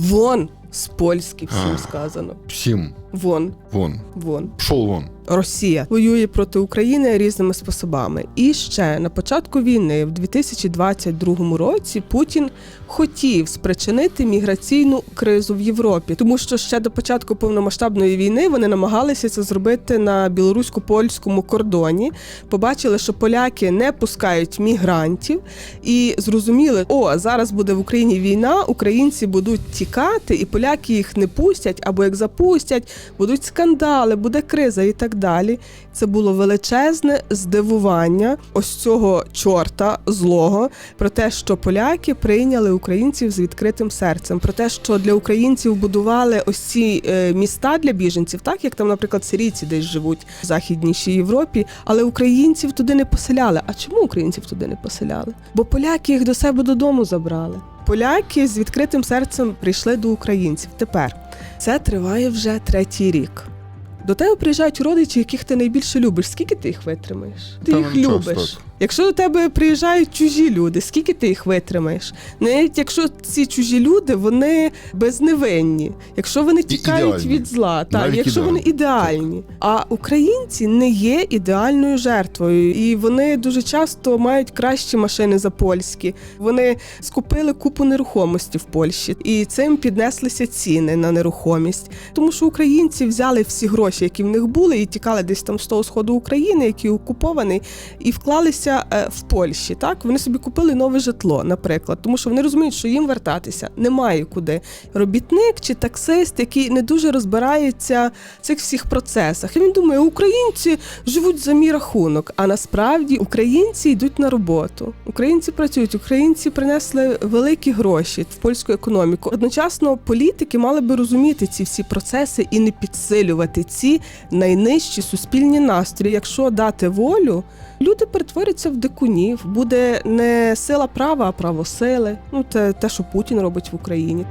Вон з польськи всім А. сказано. Всім Вон, вон. вон. Пшов вон. Росія воює проти України різними способами. І ще на початку війни, в 2022 році, Путін хотів спричинити міграційну кризу в Європі, тому що ще до початку повномасштабної війни вони намагалися це зробити на білорусько-польському кордоні. Побачили, що поляки не пускають мігрантів, і зрозуміли, о, зараз буде в Україні війна, українці будуть тікати, і поляки їх не пустять, або як запустять, будуть скандали, буде криза і так далі. Це було величезне здивування ось цього чорта злого про те, що поляки прийняли українців з відкритим серцем, про те, що для українців будували ось ці е, міста для біженців, так як там, наприклад, сирійці десь живуть в західнішій Європі, але українців туди не поселяли. А чому українців туди не поселяли? Бо поляки їх до себе додому забрали. Поляки з відкритим серцем прийшли до українців. Тепер це триває вже третій рік. До тебе приїжджають родичі, яких ти найбільше любиш. Скільки ти їх витримаєш? Ти Та їх час, любиш. так. Якщо до тебе приїжджають чужі люди, скільки ти їх витримаєш? Навіть якщо ці чужі люди вони безневинні, якщо вони тікають ідеальні. від зла, так, Навіть якщо вони ідеальні. А українці не є ідеальною жертвою, і вони дуже часто мають кращі машини за польські. Вони скупили купу нерухомості в Польщі, і цим піднеслися ціни на нерухомість. Тому що українці взяли всі гроші, які в них були, і тікали десь там з того сходу України, який окупований, і вклалися е, в Польщі. Так вони собі купили нове житло, наприклад, тому що вони розуміють, що їм вертатися немає куди. Робітник чи таксист, який не дуже розбирається в цих всіх процесах. І він думає, українці живуть за мій рахунок. А насправді українці йдуть на роботу. Українці працюють, українці принесли великі гроші в польську економіку. Одночасно політики мали би розуміти ці всі процеси і не підсилювати ці найнижчі суспільні настрої. Якщо дати волю, люди перетворяться в дикунів. Буде не сила права, а право сили. Ну те, те, що Путін робить в Україні.